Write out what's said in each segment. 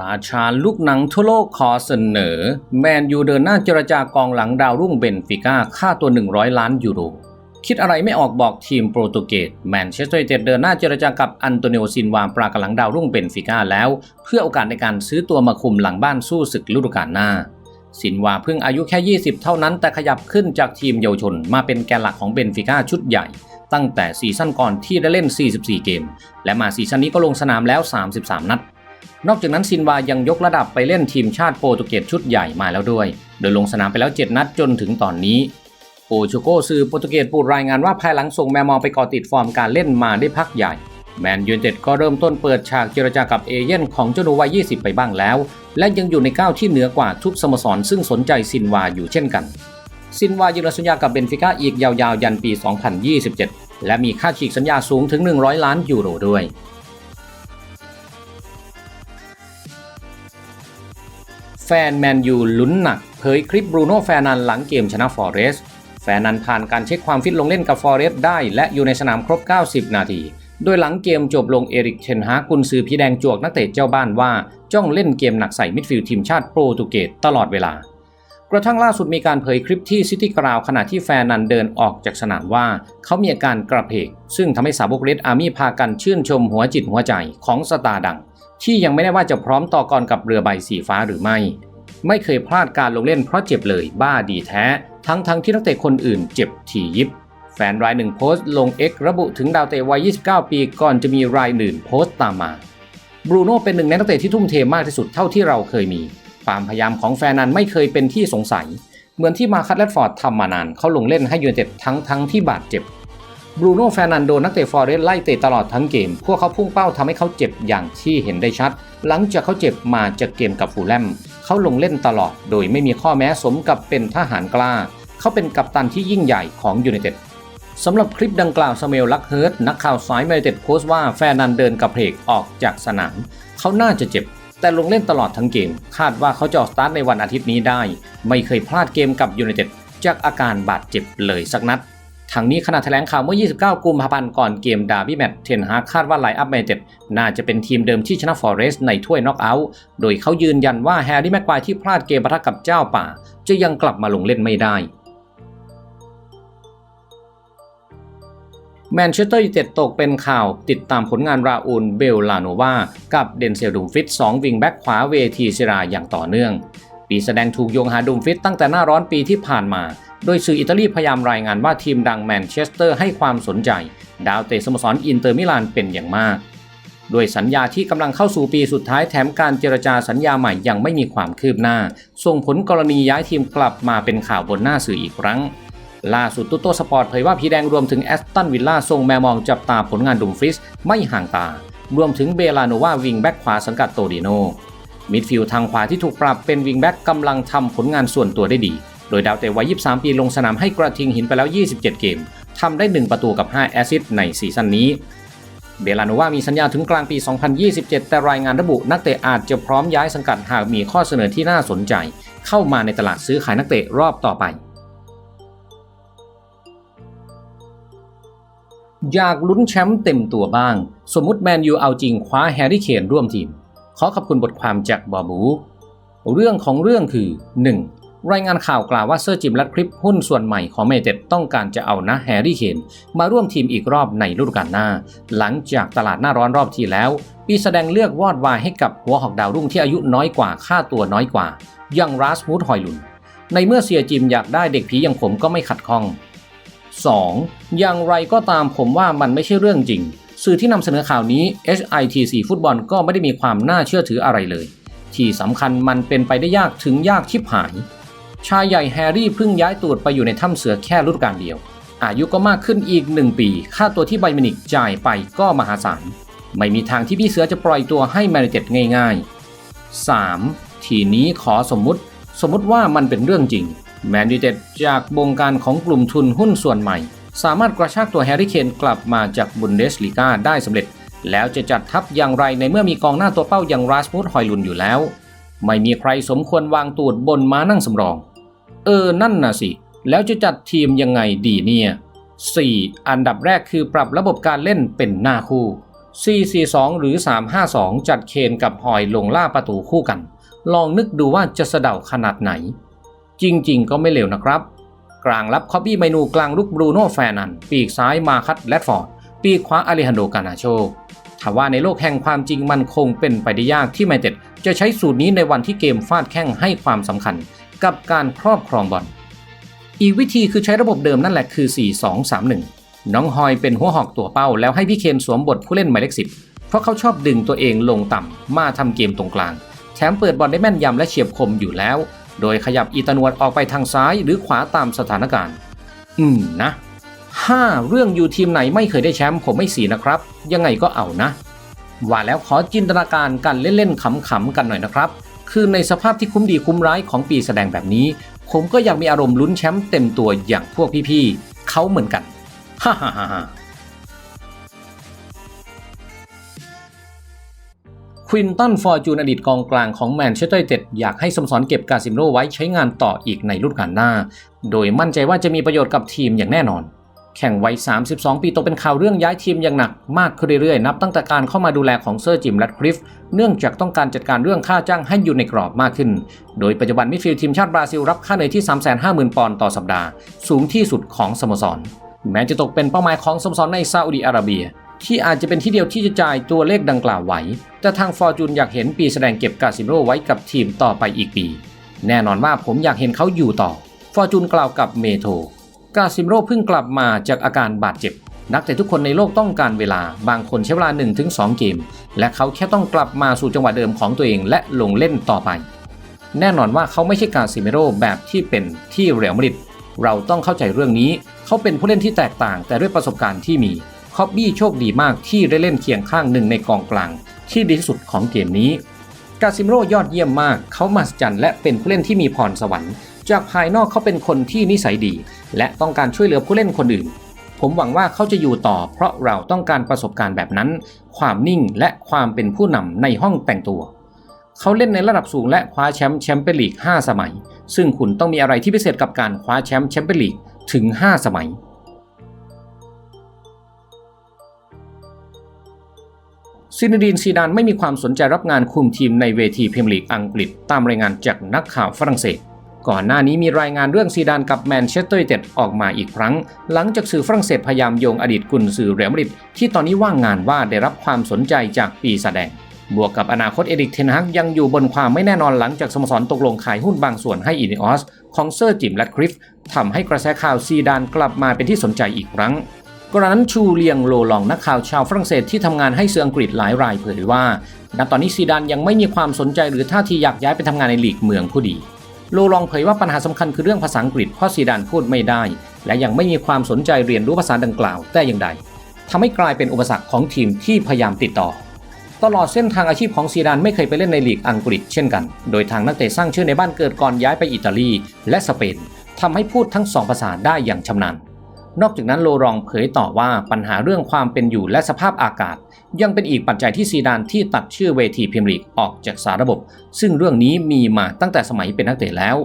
ราชาลูกหนังทั่วโลกขอเสนอ แมนยูเดินหน้าเจรจากองหลังดาวรุ่งเบนฟิก้าค่าตัว 100 ล้านยูโร คิดอะไรไม่ออกบอกทีมโปรตุเกสแมนเชสเตอร์ยูไนเต็ดเดินหน้าเจรจากับอันโตนิโอซินวาปรากหลังดาวรุ่งเบนฟิก้าแล้ว เพื่อโอกาสในการซื้อตัวมาคุมหลังบ้านสู้ศึกฤดูกาลหน้าซินวาเพิ่งอายุแค่ 20 เท่านั้นแต่ขยับขึ้นจากทีมเยาวชนมาเป็นแกนหลักของเบนฟิก้าชุดใหญ่ตั้งแต่ซีซั่นก่อนที่ได้เล่น 44 เกม และมาซีซั่นนี้ก็ลงสนามแล้ว 33 นัด นอกจากนั้นซินวายังยกระดับไปเล่นทีมชาติโปรตุเกสชุดใหญ่มาแล้วด้วย โดยลงสนามไปแล้ว 7 นัดจนถึงตอนนี้ โอชูโกสื่อโปรตุเกสปูดรายงานว่าภายหลังส่งแมมองไปก่อติดฟอร์มการเล่นมาได้พักใหญ่ แมนยูนเต็ดก็เริ่มต้นเปิดฉากเจรจากับเอเย่นของเจ้าหนูวัย 20 ไปบ้างแล้ว และยังอยู่ในก้าวที่เหนือกว่าทุกสโมสรซึ่งสนใจซินวาอยู่เช่นกัน ซินวายืนสัญญากับเบนฟิก้าอีกยาวๆ ยันปี 2027 และมีค่าฉีกสัญญาสูงถึง 100 ล้านยูโรด้วย แฟนแมนยูลุ้นหนักเผยคลิปบรูโน่แฟร์นันหลังเกมชนะฟอเรสต์แฟร์นันผ่านการเช็คความฟิตลงเล่นกับฟอเรสต์ได้และอยู่ในสนามครบ 90 นาที โดยหลังเกมจบลงเอริกเทนฮากุนซือพีแดงจวกนักเตะเจ้าบ้านว่า จ้องเล่นเกมหนักใส่มิดฟิลด์ทีมชาติโปรตุเกสตลอดเวลา กระทั่งล่าสุดมีการเผยคลิปที่ซิตี้กราวขณะที่แฟนนันเดินออกจากสนามว่า เขามีอาการกระเพก ซึ่งทำให้สาวกเรดอาร์มี่พากันชื่นชมหัวจิตหัวใจของสตาร์ดัง ที่ยังไม่ได้ว่าจะพร้อมต่อกรกับเรือใบสีฟ้าหรือไม่ ไม่เคยพลาดการลงเล่นเพราะเจ็บเลยบ้าดีแท้ ทั้งทั้งที่นักเตะคนอื่นเจ็บที่ยิบ แฟนรายหนึ่งโพสต์ลง X ระบุถึงดาวเตะวัย 29 ปีก่อนจะมีรายหนึ่งโพสต์ตามมาบรูโน่เป็นหนึ่งในนักเตะที่ทุ่มเทมากที่สุดเท่าที่เราเคยมี ความพยายามของแฟนนั้นไม่เคยเป็นที่สงสัย เหมือนที่มาคัตแลดฟอร์ดทำมานานเขาลงเล่นให้ยูไนเต็ดทั้งทั้งที่บาดเจ็บ บรูโน่แฟนนันโดนักเตะฟอร์เรสต์ไล่เตะตลอดทั้งเกม พวกเขาพุ่งเป้าทำให้เขาเจ็บอย่างที่เห็นได้ชัด หลังจากเขาเจ็บมาจากเกมกับฟูแลม เขาลงเล่นตลอด โดยไม่มีข้อแม้สมกับเป็นทหารกล้า เขาเป็นกัปตันที่ยิ่งใหญ่ของยูไนเต็ดสำหรับคลิปดังกล่าวสเมลลักเฮิร์ตนักข่าวสายยูไนเต็ดโพสต์ว่าแฟนนันเดินกระเพกออกจากสนาม เขาน่าจะเจ็บแต่ลงเล่นตลอดทั้งเกม คาดว่าเขาจะออกสตาร์ทในวันอาทิตย์นี้ได้ ไม่เคยพลาดเกมกับยูไนเต็ดจากอาการบาดเจ็บเลยสักนัด ทางนี้ขณะแถลงข่าวเมื่อ 29 กุมภาพันธ์ก่อนเกมดาร์บี้แมตช์เทนฮาคาดว่าไลน์อัพแมนเต็ดน่าจะเป็นทีมเดิมที่ชนะฟอเรสต์ในถ้วยน็อกเอาท์โดยเขายืนยันว่าแฮร์รี่แม็กควายที่พลาดเกมปะทะกับเจ้าป่า จะยังกลับมาลงเล่นไม่ได้แมนเชสเตอร์ยูไนเต็ดตกเป็นข่าวติดตามผลงานราอูลเบลลาโนวากับเดนเซลดุมฟิต 2 วิงแบ็กขวาเวทีเซราอย่างต่อเนื่อง ปีแสดงถูกโยงหาดุมฟิตตั้งแต่หน้าร้อนปีที่ผ่านมา โดยสื่ออิตาลีพยายามรายงานว่าทีมดังแมนเชสเตอร์ให้ความสนใจ ดาวเตะสโมสรอินเตอร์มิลานเป็นอย่างมากโดยสัญญาที่กำลังเข้าสู่ปีสุดท้ายแถมการเจรจาสัญญาใหม่ยังไม่มีความคืบหน้า ส่งผลกรณีย้ายทีมกลับมาเป็นข่าวบนหน้าสื่ออีกครั้ง ล่าสุดตุโตสปอร์ตเผยว่าพีแดงรวมถึงแอสตันวิลล่าส่งแมวมองจับตาผลงานดุมฟริสไม่ห่างตา รวมถึงเบลาโนวาวิงแบ็กขวาสังกัดโตดิโนมิดฟิลด์ทางขวาที่ถูกปรับเป็นวิงแบ็กกำลังทำผลงานส่วนตัวได้ดี โดยดาวเตะวัย 23 ปีลงสนามให้กระทิงหินไปแล้ว 27 เกม ทำได้ 1 ประตูกับ 5 แอสซิสต์ในซีซั่นนี้ เบลาโนวามีสัญญาถึงกลางปี 2027 แต่รายงานระบุนักเตะอาจจะพร้อมย้ายสังกัดหากมีข้อเสนอที่น่าสนใจ เข้ามาในตลาดซื้อขายนักเตะรอบต่อไปอยากลุ้นแชมป์เต็มตัวบ้าง สมมุติแมนยูเอาจริงคว้าแฮร์รี่เคนร่วมทีม ขอขอบคุณบทความจากบอบู เรื่องของเรื่องคือ 1. รายงานข่าวกล่าวว่าเซอร์จิมและคลิปหุ้นส่วนใหม่ของเมเต็ดต้องการจะเอานะแฮร์รี่เคนมาร่วมทีมอีกรอบในฤดูกาลหน้า หลังจากตลาดหน้าร้อนรอบที่แล้ว ปีแสดงเลือกวอดวายให้กับหัวหอกดาวรุ่งที่อายุน้อยกว่าค่าตัวน้อยกว่าอย่างราสมูดฮอยลุน ในเมื่อเสียจิมอยากได้เด็กผีอย่างผมก็ไม่ขัดข้อง 2. อย่างไรก็ตามผมว่ามันไม่ใช่เรื่องจริง สื่อที่นำเสนอข่าวนี้ HITC ฟุตบอลก็ไม่ได้มีความน่าเชื่อถืออะไรเลย ที่สำคัญมันเป็นไปได้ยากถึงยากชิบหาย ชายใหญ่แฮร์รี่เพิ่งย้ายตูดไปอยู่ในถ้ำเสือแค่ฤดูกาลเดียว อายุก็มากขึ้นอีก1ปี ค่าตัวที่ไบเมนิกจ่ายไปก็มหาศาล ไม่มีทางที่พี่เสือจะปล่อยตัวให้แมนเต็ดง่ายๆ 3. ทีนี้ขอสมมุติ สมมุติว่ามันเป็นเรื่องจริง แมนยูเต็ดจากบงการของกลุ่มทุนหุ้นส่วนใหม่ สามารถกระชากตัวแฮร์รี่เคนกลับมาจากบุนเดสลีกาได้สำเร็จ แล้วจะจัดทัพอย่างไรในเมื่อมีกองหน้าตัวเป้าอย่างราสมุดฮอยลุนอยู่แล้ว ไม่มีใครสมควรวางตูดบนม้านั่งสำรอง เออนั่นน่ะสิ แล้วจะจัดทีมยังไงดีเนี่ย 4. อันดับแรกคือปรับระบบการเล่นเป็นหน้าคู่ 442 หรือ 352 จัดเคนกับฮอยลงล่าประตูคู่กัน ลองนึกดูว่าจะสะเดาขนาดไหน จริงๆ ก็ไม่เลวนะครับ กลางรับคอบบี้ไมนูกลางลุกบรูโน่แฟนัน ปีกซ้ายมาคัตแรดฟอร์ด ปีกขวาอาริฮันโดกานาโชถ้าว่าในโลกแห่งความจริงมันคงเป็นไปได้ยากที่ไมเต็ดจะใช้สูตรนี้ในวันที่เกมฟาดแข้งให้ความสำคัญ กับการครอบครองบอล อีกวิธีคือใช้ระบบเดิมนั่นแหละคือ 4-2-3-1 น้องฮอยเป็นหัวหอกตัวเป้า แล้วให้พี่เคนสวมบทผู้เล่นหมายเลขสิบเพราะเขาชอบดึงตัวเองลงต่ำมาทำเกมตรงกลาง แถมเปิดบอลได้แม่นยำและเฉียบคมอยู่แล้ว โดยขยับอีตานวดออกไปทางซ้ายหรือขวาตามสถานการณ์ อืมนะ 5. เรื่องอยู่ทีมไหนไม่เคยได้แชมป์ผมไม่สีนะครับ ยังไงก็เอานะ ว่าแล้วขอจินตนาการกันเล่นๆขำๆกันหน่อยนะครับ คือในสภาพที่คุ้มดีคุ้มร้ายของปีแสดงแบบนี้ ผมก็อยากมีอารมณ์ลุ้นแชมป์เต็มตัวอย่างพวกพี่ๆเขาเหมือนกันฮ่าฮ่าฮ่าควินตันฟอร์จูนอดีตกองกลางของแมนเชสเตอร์ยูไนเต็ดอยากให้สมสรเก็บกาซิมโรไว้ใช้งานต่ออีกในฤดูกาลหน้า โดยมั่นใจว่าจะมีประโยชน์กับทีมอย่างแน่นอน แข่งวัย 32 ปีตกเป็นข่าวเรื่องย้ายทีมอย่างหนักมากขึ้นเรื่อยๆ นับตั้งแต่การเข้ามาดูแลของเซอร์จิมแรดคลิฟเนื่องจากต้องการจัดการเรื่องค่าจ้างให้อยู่ในกรอบมากขึ้น โดยปัจจุบันมิดฟิลด์ทีมชาติบราซิลรับค่าเหนื่อยที่ 350,000 ปอนด์ต่อสัปดาห์ สูงที่สุดของสโมสร แม้จะตกเป็นเป้าหมายของสโมสรในซาอุดิอาระเบีย ที่อาจจะเป็นที่เดียวที่จะจ่ายตัวเลขดังกล่าวไหว แต่ทางฟอร์จูนอยากเห็นปีแสดงเก็บกาซิโร่ไว้กับทีมต่อไปอีกปี แน่นอนว่าผมอยากเห็นเขาอยู่ต่อฟอร์จูนกล่าวกับเมโท กาซิมโร่เพิ่งกลับมาจากอาการบาดเจ็บ นักเตะทุกคนในโลกต้องการเวลา บางคนใช้เวลา 1-2 เกม และเขาแค่ต้องกลับมาสู่จังหวะเดิมของตัวเองและลงเล่นต่อไป แน่นอนว่าเขาไม่ใช่กาซิเมโร่แบบที่เป็นที่เรอัลมาดริดเราต้องเข้าใจเรื่องนี้ เขาเป็นผู้เล่นที่แตกต่าง แต่ด้วยประสบการณ์ที่มีคอบบี้โชคดีมากที่ได้เล่นเคียงข้างหนึ่งในกองกลาง ที่ดีที่สุดของเกมนี้ กาซิมโรยอดเยี่ยมมาก เขามหัศจรรย์และเป็นผู้เล่นที่มีพรสวรรค์ จากภายนอกเขาเป็นคนที่นิสัยดี และต้องการช่วยเหลือผู้เล่นคนอื่น ผมหวังว่าเขาจะอยู่ต่อ เพราะเราต้องการประสบการณ์แบบนั้น ความนิ่งและความเป็นผู้นำในห้องแต่งตัว เขาเล่นในระดับสูงและคว้าแชมป์แชมเปี้ยนลีก 5 สมัย ซึ่งคุณต้องมีอะไรที่พิเศษกับการคว้าแชมป์แชมเปี้ยนลีกถึง 5 สมัย ซินดีนซีดานไม่มีความสนใจรับงานคุมทีมในเวทีพรีเมียร์ลีกอังกฤษ ตามรายงานจากนักข่าวฝรั่งเศส ก่อนหน้านี้มีรายงานเรื่องซีดานกับแมนเชสเตอร์ยูไนเต็ดออกมาอีกครั้ง หลังจากสื่อฝรั่งเศสพยายามโยงอดีตกุนซือเรอัลมาดริดที่ตอนนี้ว่างงานว่าได้รับความสนใจจากปีแสดง บวกกับอนาคตเอริกเทนฮักยังอยู่บนความไม่แน่นอนหลังจากสโมสรตกลงขายหุ้นบางส่วนให้อินิออสของเซอร์จิมและคริฟทำให้กระแสข่าวซีดานกลับมาเป็นที่สนใจอีกครั้ง กรนั้นชูเลียงโลลองนักข่าวชาวฝรั่งเศสที่ทำงานให้เสืออังกฤษหลายรายเผยว่า ณ ตอนนี้ซีดานยังไม่มีความสนใจหรือท่าทีอยากย้ายไปทำงานในลีกเมืองผู้ดี โลลองเผยว่าปัญหาสำคัญคือเรื่องภาษาอังกฤษเพราะซีดานพูดไม่ได้ และยังไม่มีความสนใจเรียนรู้ภาษาดังกล่าวแต่อย่างใดทำให้กลายเป็นอุปสรรคของทีมที่พยายามติดต่อ ตลอดเส้นทางอาชีพของซีดานไม่เคยไปเล่นในลีกอังกฤษเช่นกัน โดยทางนักเตะสร้างชื่อในบ้านเกิดก่อนย้ายไปอิตาลีและสเปนทำให้พูดทั้งสองภาษาได้อย่างชำนาญ นอกจากนั้นโลรองเผยต่อว่าปัญหาเรื่องความเป็นอยู่และสภาพอากาศ ยังเป็นอีกปัจจัยที่ซีดานที่ตัดชื่อเวทีพรีเมียร์ลีกออกจากสาระบบ ซึ่งเรื่องนี้มีมาตั้งแต่สมัยเป็นนักเตะแล้ว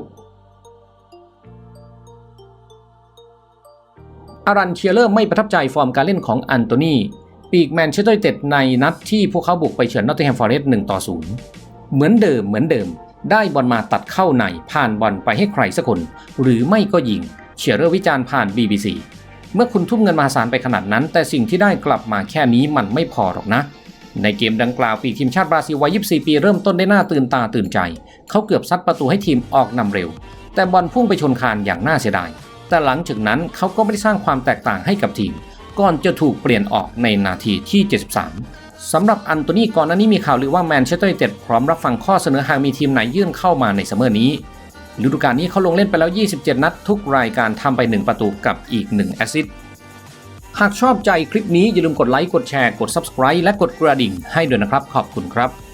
อารันเชียเลอร์ไม่ประทับใจฟอร์มการเล่นของอันโตนีปีกแมนเชสเตอร์ยูไนเต็ดในนัดที่พวกเขาบุกไปเฉือนนอตติงแฮมฟอร์เรสต์1ต่อ0เหมือนเดิมเหมือนเดิม ได้บอลมาตัดเข้าในผ่านบอลไปให้ใครสักคน หรือไม่ก็ยิงเชียร์เลอร์วิจารณ์ผ่าน BBC เมื่อคุณทุ่มเงินมหาศาลไปขนาดนั้น แต่สิ่งที่ได้กลับมาแค่นี้มันไม่พอหรอกนะ ในเกมดังกล่าวปีทีมชาติบราซิลวัย 24 ปีเริ่มต้นได้หน้าตื่นตาตื่นใจ เขาเกือบซัดประตูให้ทีมออกนำเร็ว แต่บอลพุ่งไปชนคานอย่างน่าเสียดาย แต่หลังจากนั้นเขาก็ไม่ได้สร้างความแตกต่างให้กับทีม ก่อนจะถูกเปลี่ยนออกในนาทีที่ 73 สำหรับอันโตนีก่อนหน้านี้มีข่าวลือว่าแมนเชสเตอร์ยูไนเต็ดพร้อมรับฟังข้อเสนอหากมีทีมไหนยื่นเข้ามาในซัมเมอร์นี้ ฤดูกาลนี้เขาลงเล่นไปแล้ว 27 นัดทุกรายการทำไป 1 ประตูกับอีก 1 แอสซิสต์หากชอบใจคลิปนี้อย่าลืมกดไลค์กดแชร์กด Subscribe และกดกระดิ่งให้ด้วยนะครับ ขอบคุณครับ